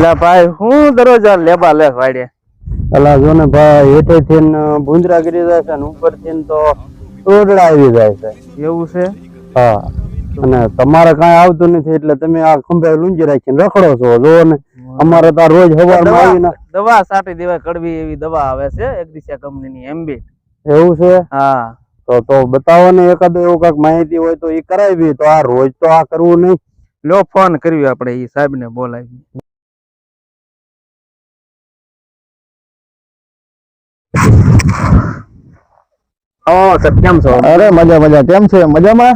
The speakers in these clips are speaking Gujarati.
એટલે ભાઈ હું દરરોજ લેબા લે વાડે. અલા જો ને ભાઈ હેઠેથી ને ભૂંદરા કરી જાય છે ને ઉપરથી ને તો રોડડા આવી જાય છે. એવું છે? હા. અને તમારે કઈ આવતું નથી એટલે તમે આ ખંભે લુંજી રાખીને રખડો છો જો ને અમારે તો રોજ આવીને દવા સાટી દેવાય કડવી એવી દવા આવે છે એગ્રીસિયા કંપનીની એમ્બિટ. એવું છે? હા. તો તો બતાવો ને એકાદ એવું કંઈક માહિતી હોય તો એ કરાવી તો આ રોજ તો આ કરવું નહીં. લો ફોન કર્યો આપણે એ સાહેબ ને બોલાવી ઓ કેમ છો? અરે મજા મજા. કેમ છે? મજામાં?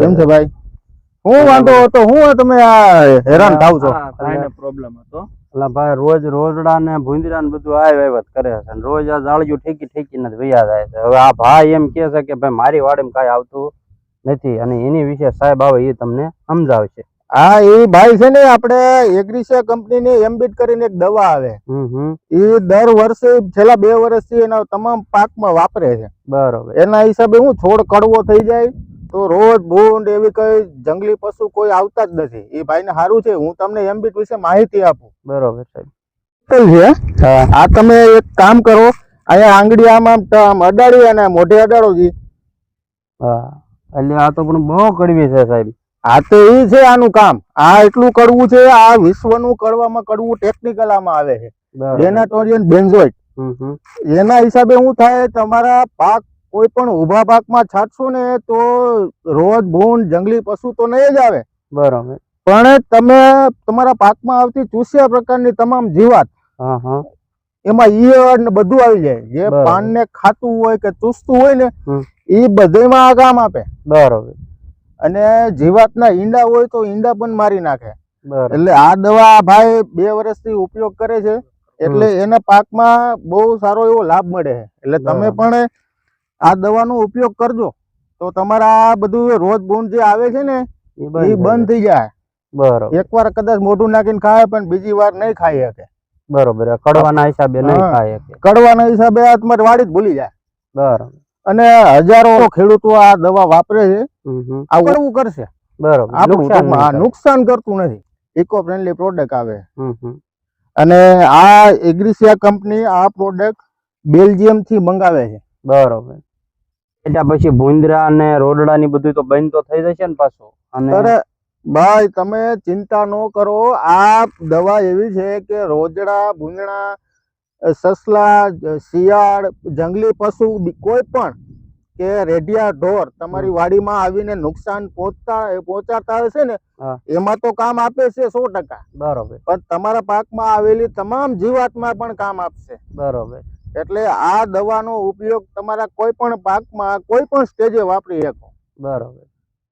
કેમ છે ભાઈ? હું વાંધો હતો. હું તમે આ હેરાન થાવ છો. ભાઈને પ્રોબ્લેમ હતો. એટલે ભાઈ રોજ રોજડા ને ભૂંદરા ને બધું આય વહીવટ કરે છે. રોજ આ જાળિયું ઠેકી ઠેકીને નથી વયા જાય છે. હવે આ ભાઈ એમ કે છે કે ભાઈ મારી વાડીમાં કાંઈ આવતું નથી. અને એની વિશે સાહેબ આવે એ તમને સમજાવશે. હા એ ભાઈ છે ને આપણે એગ્રીસિયા કંપનીની એમ્બિટ કરીને એક દવા આવે. એ દર વર્ષે છેલ્લા બે વર્ષથી એના તમામ પાકમાં વાપરે છે. બરોબર. એના હિસાબે હું છોડ કડવો થઈ જાય તો રોજ ભૂંડ એવી કઈ જંગલી પશુ કોઈ આવતા જ નથી. એ ભાઈને સારું છે હું તમને એમ્બિટ વિશે માહિતી આપું. બરોબર સાહેબ. છે હા? આ તમે એક કામ કરો અહીંયા આંગળી આમ આમ અડાડી અને મોઢે અડાડો જી. હા. એટલે આ તો પણ બહુ કડવી છે સાહેબ. આ તો એ છે આનું કામ. આ એટલું કરવું છે આ વિશ્વનું કડવામાં કડવું ટેકનિકલ આમાં આવે છે. બરોબર. બેન્ઝોઇટ એના હિસાબે હું થાય તમારા પાક કોઈ પણ ઊભા પાકમાં છાંટશો ને તો રોજ ભૂન જંગલી પશુ તો નહીં જ આવે. બરાબર. પણ તમે તમારા પાકમાં આવતી ચૂસ્યા પ્રકારની તમામ જીવાત એમાં ઈયળ ને બધું આવી જાય. જે પાન પાનને ખાતું હોય કે ચૂસતું હોય ને એ બધેમાં આ કામ આપે. બરોબર. અને જીવાતના ઈંડા હોય તો ઈંડા પણ મારી નાખે. એટલે આ દવા ભાઈ બે વર્ષથી ઉપયોગ કરે છે એટલે એના પાકમાં બહુ સારો એવો લાભ મળે છે. એટલે તમે પણ આ દવાનો ઉપયોગ કરજો. તો તમારા આ બધું રોજ બૂંદ જે આવે છે ને એ બંધ થઈ જાય. બરોબર. એકવાર કદાચ મોઢું નાખીને ખાય પણ બીજી વાર નહીં ખાઈ શકે. બરોબર. કડવાના હિસાબે નહીં ખાય કડવાના હિસાબે તમારી વાડી જ ભૂલી જાય. બરોબર. અને હજારો ખેડૂતો આ દવા વાપરે છે. આ કરવું કરશે. બરોબર. આપણું નુકસાન કરતું નથી. ઇકો ફ્રેન્ડલી પ્રોડક્ટ આવે અને આ એગ્રીસિયા કંપની આ પ્રોડક્ટ બેલ્જિયમથી મંગાવે છે. બરોબર. એટલે પછી ભૂંદરા અને રોડડા ની બધું તો બંધ તો થઈ જશે ને પાછું. અને અરે ભાઈ તમે ચિંતા ન કરો. આ દવા એવી છે કે રોજડા અ, સસલા શિયાળ જંગલી પશુ કોઈ પણ કે રેડિયા ઢોર તમારી વાડીમાં આવીને નુકસાન પહોંચતા પહોંચાડતા હશે ને એમાં તો કામ આપે છે સો ટકા. બરોબર. પણ તમારા પાકમાં આવેલી તમામ જીવાતમાં પણ કામ આપશે. બરોબર. એટલે આ દવાનો ઉપયોગ તમારા કોઈ પણ પાકમાં કોઈ પણ સ્ટેજે વાપરી શકો. બરોબર.